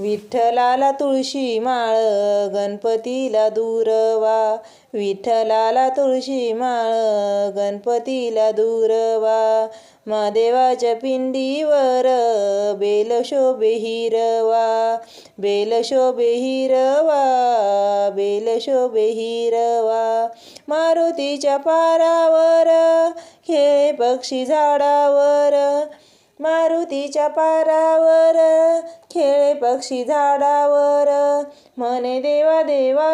विठ्ठलाला तुळशी माळ गणपतीला दूरवा विठ्ठलाला तुळशी माळ गणपतीला दूरवा महादेवाच्या पिंडीवर बेल शोभे हिरवा. बेल शोभे हिरवा बेल शोभे हिरवा. मारुतीच्या पारावर खेळे पक्षी झाडावर. मारुतीच्या पारावर खेळे पक्षी झाडावर. म्हणे देवा देवा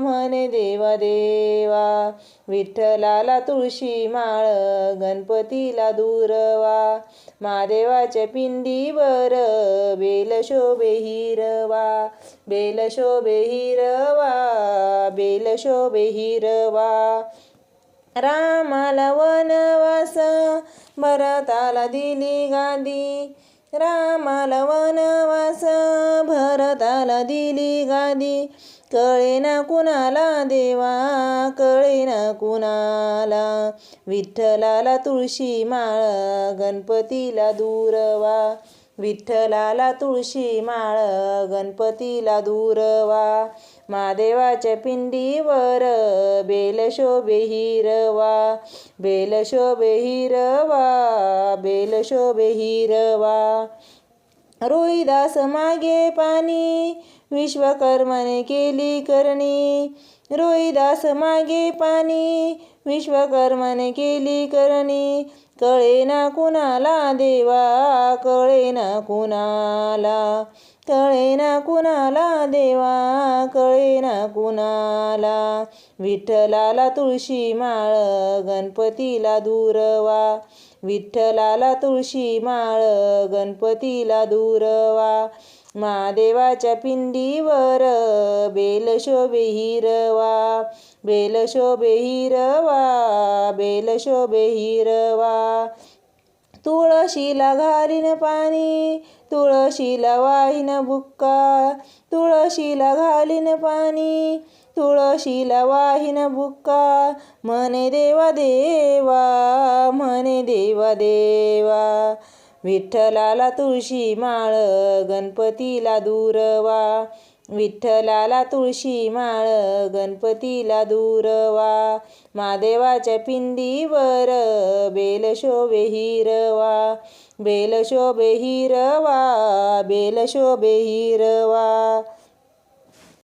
म्हणे देवा देवा. विठ्ठलाला तुळशी माळ गणपतीला दूरवा. महादेवाच्या पिंडीवर बेल शोभे हिरवा. बेल शोभे हिरवा बेल शोभे हिरवा. रामाला वनवास भरताला दिली गादी रामाला वनवास भरताला दिली गादी कळेना कुणाला देवा कळे ना कुणाला. विठ्ठलाला तुळशी माळ गणपतीला दूरवा. विठ्ठलाला तुळशी माळ गणपतीला दूरवा महादेवाच्या पिंडीवर बेल शोभे हिरवा. बेल शोभे हिरवा बेल शोभे हिरवा. रोहिदास मागे पाणी विश्वकर्माने केली करणी. रोहिदास मागे पाणी विश्वकर्मने केली करणी. कळे ना कुणाला देवा कळे ना कुणाला. कळे ना कुणाला देवा कळे ना कुणाला. विठ्ठलाला तुळशी माळ गणपतीला दूरवा. विठ्ठलाला तुळशी माळ गणपतीला दूरवा. महादेवाच्या पिंडीवर बेल शोभे हिरवा बेल शोभे हिरवा बेल शोभे हिरवा. तुळशीला घालीन पाणी तुळशीला वाहीन बुक्का तुळशीला घालीन पाणी तुळशीला वाहीन बुक्का. म्हणे देवा देवा म्हणे देवा देवा. विठ्ठलाला तुळशी माळ गणपतीला दूरवा विठ्ठलाला तुळशी माळ गणपतीला दूरवा महादेवाच्या पिंडीवर बेल शोभे हिरवा. बेल शोभे हिरवा बेल शोभे हिरवा.